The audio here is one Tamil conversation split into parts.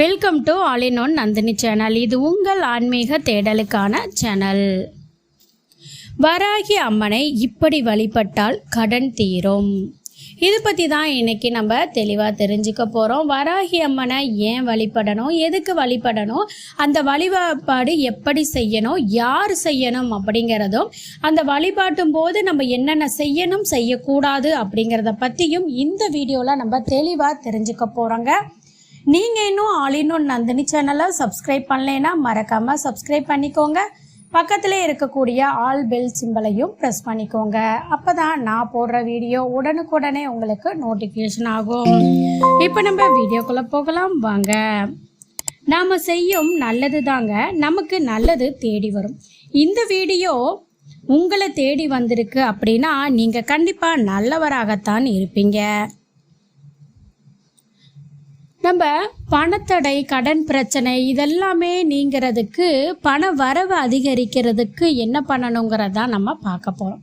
Welcome to all in one Nandini channel இது உங்கள் ஆன்மீக தேடலுக்கான சேனல் வராகி அம்மனை இப்படி வழிபட்டால் கடன் தீரும். இது பற்றி தான் இன்றைக்கி நம்ம தெளிவாக தெரிஞ்சுக்க போகிறோம் வராகி அம்மனை ஏன் வழிபடணும்? எதுக்கு வழிபடணும்? அந்த வழிபாடு எப்படி செய்யணும்? யார் செய்யணும் அப்படிங்கிறதும் அந்த வழிபாட்டும் போது நம்ம என்னென்ன செய்யணும் செய்யக்கூடாது அப்படிங்கிறத பற்றியும் இந்த வீடியோவில் நம்ம தெளிவாக தெரிஞ்சுக்க போகிறோங்க நீங்கள் இன்னும் ஆலினும் நந்தினி சேனலை சப்ஸ்கிரைப் பண்ணலைன்னா மறக்காமல் சப்ஸ்கிரைப் பண்ணிக்கோங்க. பக்கத்தில் இருக்கக்கூடிய ஆல் பெல் சிம்பலையும் ப்ரெஸ் பண்ணிக்கோங்க. அப்போ தான் நான் போடுற வீடியோ உடனுக்குடனே உங்களுக்கு நோட்டிஃபிகேஷன் ஆகும். இப்போ நம்ம வீடியோக்குள்ளே போகலாம். வாங்க. நாம் செய்யும் நல்லது தாங்க. நமக்கு நல்லது தேடி வரும். இந்த வீடியோ உங்களை தேடி வந்திருக்கு அப்படின்னா நீங்கள் கண்டிப்பாக நல்லவராகத்தான் இருப்பீங்க. நம்ம பணத்தடை கடன் பிரச்சனை இதெல்லாமே நீங்கிறதுக்கு பண வரவு அதிகரிக்கிறதுக்கு என்ன பண்ணணுங்கிறதா நம்ம பார்க்க போகிறோம்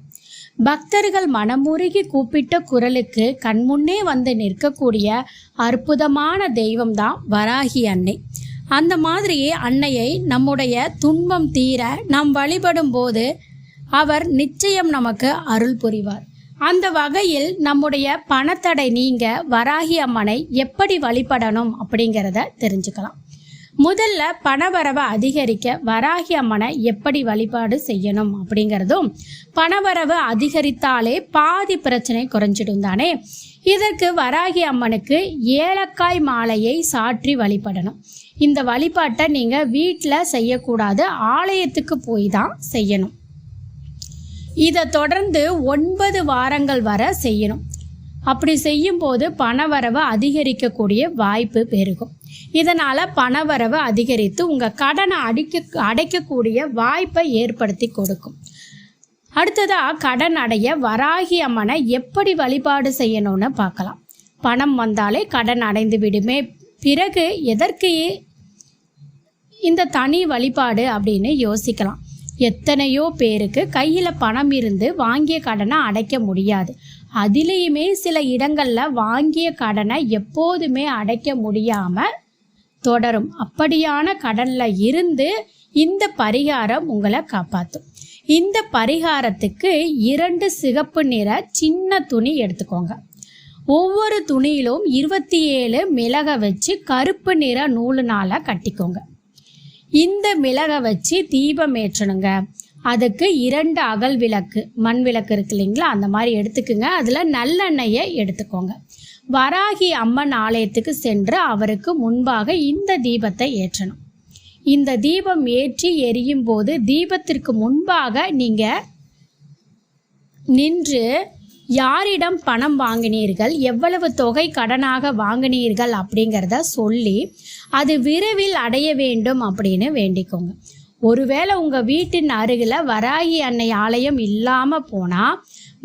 பக்தர்கள் மனமுருகி கூப்பிட்ட குரலுக்கு கண்முன்னே வந்து நிற்கக்கூடிய அற்புதமான தெய்வம் தான் வராகி அன்னை. அந்த மாதிரி அன்னையை நம்முடைய துன்பம் தீர நாம் வழிபடும் போது அவர் நிச்சயம் நமக்கு அருள் புரிவார். அந்த வகையில் நம்முடைய பணத்தடை நீங்க வராகி அம்மனை எப்படி வழிபடணும் அப்படிங்கிறத தெரிஞ்சுக்கலாம். முதல்ல பணவரவை அதிகரிக்க வராகி அம்மனை எப்படி வழிபாடு செய்யணும் அப்படிங்கிறதும் பணவரவு அதிகரித்தாலே பாதி பிரச்சனை குறைஞ்சிடும் தானே? இதற்கு வராகி அம்மனுக்கு ஏலக்காய் மாலையை சாற்றி வழிபடணும். இந்த வழிபாட்டை நீங்கள் வீட்டில் செய்யக்கூடாது ஆலயத்துக்கு போய் தான் செய்யணும். இதை தொடர்ந்து ஒன்பது வாரங்கள் வர செய்யணும். அப்படி செய்யும்போது பணவரவு அதிகரிக்கக்கூடிய வாய்ப்பு பெருகும். இதனால் பணவரவு அதிகரித்து உங்கள் கடனை அடிக்க அடைக்கக்கூடிய வாய்ப்பை ஏற்படுத்தி கொடுக்கும். அடுத்ததாக கடன் அடைய வராகி அம்மனை எப்படி வழிபாடு செய்யணும்னு பார்க்கலாம். பணம் வந்தாலே கடன் அடைந்து விடுமே. பிறகு எதற்கு இந்த தனி வழிபாடு அப்படின்னு யோசிக்கலாம். எத்தனையோ பேருக்கு கையில் பணம் இருந்து வாங்கிய கடனை அடைக்க முடியாது. அதுலேயுமே சில இடங்களில் வாங்கிய கடனை எப்போதுமே அடைக்க முடியாமல் தொடரும். அப்படியான கடனில் இருந்து இந்த பரிகாரம் உங்களை காப்பாற்றும் இந்த பரிகாரத்துக்கு இரண்டு சிகப்பு நிற சின்ன துணி எடுத்துக்கோங்க. ஒவ்வொரு துணியிலும் இருபத்தி ஏழு மிளகை வச்சு கருப்பு நிற நூலுனால கட்டிக்கோங்க. இந்த மிளகை வச்சு தீபம் ஏற்றணுங்க. அதுக்கு இரண்டு அகல் விளக்கு மண் விளக்கு இருக்கு இல்லைங்களா? அந்த மாதிரி எடுத்துக்குங்க. அதில் நல்லெண்ணெயை எடுத்துக்கோங்க. வராகி அம்மன் ஆலயத்துக்கு சென்று அவருக்கு முன்பாக இந்த தீபத்தை ஏற்றணும். இந்த தீபம் ஏற்றி எரியும் போது தீபத்திற்கு முன்பாக நீங்கள் நின்று யாரிடம் பணம் வாங்கினீர்கள்? எவ்வளவு தொகை கடனாக வாங்கினீர்கள்? அப்படிங்கிறத சொல்லி அது விரைவில் அடைய வேண்டும் அப்படின்னு வேண்டிக்கோங்க. ஒருவேளை உங்கள் வீட்டின் அருகில் வராகி அன்னை ஆலயம் இல்லாமல் போனால்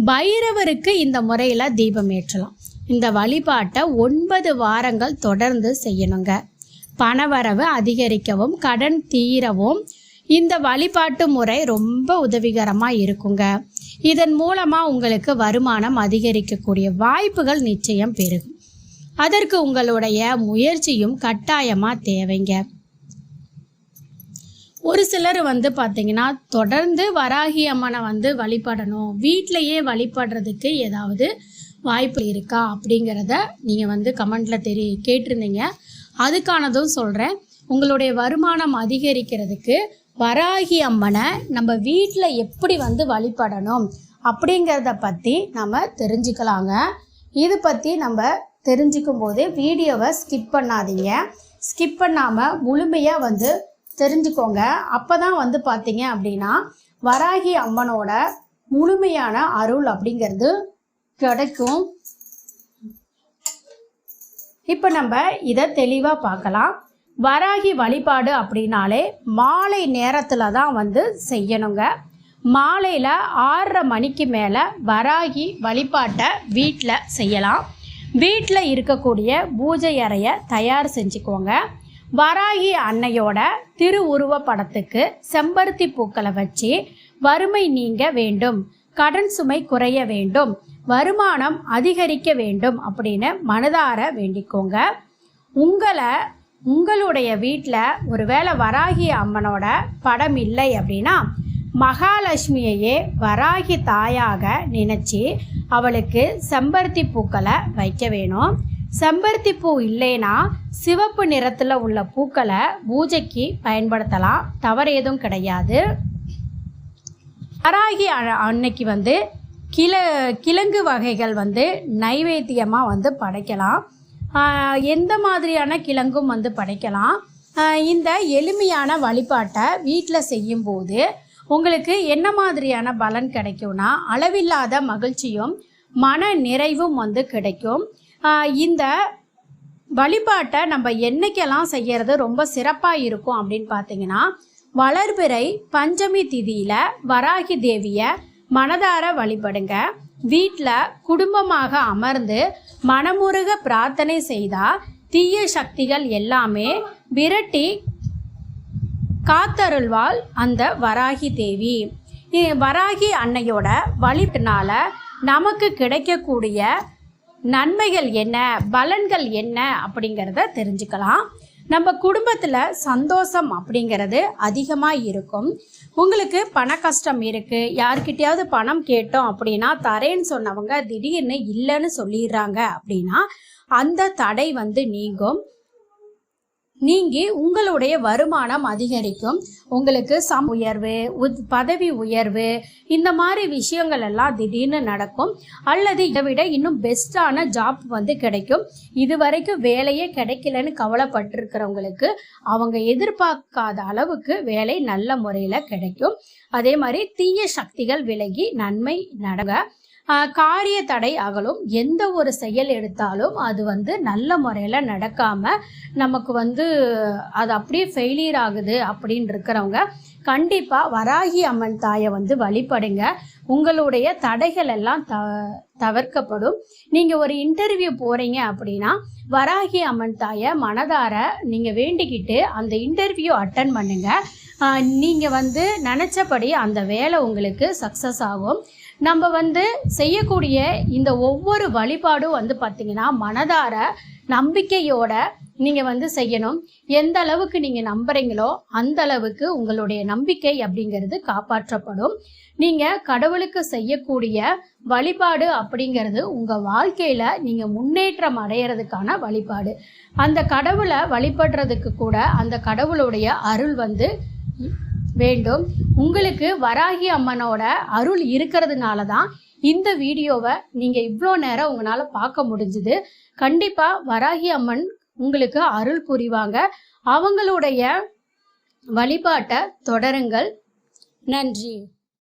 பைரவருக்கு இந்த முறையில் தீபம் ஏற்றலாம். இந்த வழிபாட்டை ஒன்பது வாரங்கள் தொடர்ந்து செய்யணுங்க. பணவரவு அதிகரிக்கவும் கடன் தீரவும் இந்த வழிபாட்டு முறை ரொம்ப உதவிகரமாக இருக்குங்க. இதன் மூலமாக உங்களுக்கு வருமானம் அதிகரிக்கக்கூடிய வாய்ப்புகள் நிச்சயம் பெருகும். அதற்கு உங்களுடைய முயற்சியும் கட்டாயமாக தேவைங்க. ஒரு சிலர் வந்து பார்த்தீங்கன்னா தொடர்ந்து வராகி அம்மனை வந்து வழிபடணும் வீட்டிலையே வழிபடுறதுக்கு ஏதாவது வாய்ப்பு இருக்கா அப்படிங்கிறத நீங்கள் வந்து கமெண்டில் தெரி கேட்டிருந்தீங்க. அதுக்கானதும் சொல்கிறேன் உங்களுடைய வருமானம் அதிகரிக்கிறதுக்கு வராகி அம்மனை நம்ம வீட்டில் எப்படி வந்து வழிபடணும் அப்படிங்கிறத பற்றி நம்ம தெரிஞ்சுக்கலாங்க. இது பற்றி நம்ம தெரிஞ்சுக்கும் போது வீடியோவை ஸ்கிப் பண்ணாதீங்க. ஸ்கிப் பண்ணாமல் முழுமையாக வந்து தெரிஞ்சுக்கோங்க. அப்போ தான் வந்து பார்த்தீங்க அப்படின்னா வராகி அம்மனோட முழுமையான அருள் அப்படிங்கிறது கிடைக்கும். இப்போ நம்ம இதை தெளிவாக பார்க்கலாம். வராகி வழிபாடு அப்படின்னாலே மாலை நேரத்தில் தான் வந்து செய்யணுங்க. மாலையில் ஆறரை மணிக்கு மேலே வராகி வழிபாட்டை வீட்டில் செய்யலாம். வீட்டில் இருக்கக்கூடிய பூஜை அறையை தயார் செஞ்சுக்கோங்க. வராகி அன்னையோட திருவுருவ படத்துக்கு செம்பருத்தி பூக்களை வச்சு வறுமை நீங்க வேண்டும். கடன் சுமை குறைய வேண்டும். வருமானம் அதிகரிக்க வேண்டும் அப்படின்னு மனதார வேண்டிக்கோங்க. உங்களை உங்களுடைய வீட்டில் ஒருவேளை வராகி அம்மனோட படம் இல்லை அப்படின்னா மகாலட்சுமியையே வராகி தாயாக நினச்சி அவளுக்கு செம்பருத்தி பூக்களை வைக்க வேணும். செம்பருத்தி பூ இல்லைன்னா சிவப்பு நிறத்தில் உள்ள பூக்களை பூஜைக்கு பயன்படுத்தலாம். தவறு எதுவும் கிடையாது. வராகி அ- அன்னைக்கு வந்து கிழ கிழங்கு வகைகள் வந்து நைவேத்தியமாக வந்து படைக்கலாம். எந்த மாதிரியான கிழங்கும் வந்து படைக்கலாம். இந்த எளிமையான வழிபாட்டை வீட்டில் செய்யும்போது உங்களுக்கு என்ன மாதிரியான பலன் கிடைக்கும்னா அளவில்லாத மகிழ்ச்சியும் மன நிறைவும் வந்து கிடைக்கும். இந்த வழிபாட்டை நம்ம என்னைக்கெல்லாம் செய்கிறது ரொம்ப சிறப்பாக இருக்கும் அப்படின்னு பார்த்தீங்கன்னா வளர்பிறை பஞ்சமி திதியில் வராகி தேவியை மனதார வழிபடுங்க. வீட்டில் குடும்பமாக அமர்ந்து மனமுருக பிரார்த்தனை செய்தால் தீய சக்திகள் எல்லாமே விரட்டி காத்தருள்வாள் அந்த வராகி தேவி. வராகி அன்னையோட வழிபினால நமக்கு கிடைக்கக்கூடிய நன்மைகள் என்ன பலன்கள் என்ன அப்படிங்கிறத தெரிஞ்சுக்கலாம். நம்ம குடும்பத்தில் சந்தோஷம் அப்படிங்கிறது அதிகமாக இருக்கும். உங்களுக்கு பண கஷ்டம் இருக்குது யார்கிட்டயாவது பணம் கேட்டோம் அப்படின்னா தரேன்னு சொன்னவங்க திடீர்னு இல்லைன்னு சொல்லிடுறாங்க அப்படின்னா அந்த தடை வந்து நீங்கும். நீங்கி உங்களுடைய வருமானம் அதிகரிக்கும். உங்களுக்கு சம் உயர்வு உத் பதவி உயர்வு இந்த மாதிரி விஷயங்கள் எல்லாம் திடீர்னு நடக்கும். அல்லது இதை விட இன்னும் பெஸ்ட்டான ஜாப் வந்து கிடைக்கும். இது வரைக்கும் வேலையே கிடைக்கலன்னு கவலைப்பட்டிருக்கிறவங்களுக்கு அவங்க எதிர்பார்க்காத அளவுக்கு வேலை நல்ல முறையில் கிடைக்கும். அதே மாதிரி தீய சக்திகள் விலகி நன்மை நடங்க காரிய தடை அகலும். எந்த ஒரு செயல் எடுத்தாலும் அது வந்து நல்ல முறையில் நடக்காம நமக்கு வந்து அது அப்படியே ஃபெயிலியர் ஆகுது அப்படின்னு இருக்கிறவங்க கண்டிப்பாக வராகி அம்மன் தாயை வந்து வழிபடுங்க. உங்களுடைய தடைகள் எல்லாம் த தவிர்க்கப்படும். நீங்கள் ஒரு இன்டர்வியூ போகிறீங்க அப்படின்னா வராகி அம்மன் தாயை மனதார நீங்கள் வேண்டிக்கிட்டு அந்த இன்டர்வியூ அட்டன் பண்ணுங்கள் நீங்கள் வந்து நினச்சபடி அந்த வேலை உங்களுக்கு சக்ஸஸ் ஆகும். நம்ம வந்து செய்யக்கூடிய இந்த ஒவ்வொரு வழிபாடும் வந்து பார்த்திங்கன்னா மனதார நம்பிக்கையோட நீங்கள் வந்து செய்யணும். எந்த அளவுக்கு நீங்கள் நம்புறீங்களோ அந்த அளவுக்கு உங்களுடைய நம்பிக்கை அப்படிங்கிறது காப்பாற்றப்படும். நீங்கள் கடவுளுக்கு செய்யக்கூடிய வழிபாடு அப்படிங்கிறது உங்கள் வாழ்க்கையில் நீங்கள் முன்னேற்றம் அடையிறதுக்கான வழிபாடு. அந்த கடவுளை வழிபடுறதுக்கு கூட அந்த கடவுளுடைய அருள் வந்து வேண்டும். உங்களுக்கு வராகி அம்மனோட அருள் இருக்கிறதுனால தான் இந்த வீடியோவை நீங்கள் இவ்வளோ நேரம் உங்களால் பார்க்க முடிஞ்சுது. கண்டிப்பாக வராகி அம்மன் உங்களுக்கு அருள் புரிவாங்க. அவங்களுடைய வழிபாட்டை தொடருங்கள். நன்றி.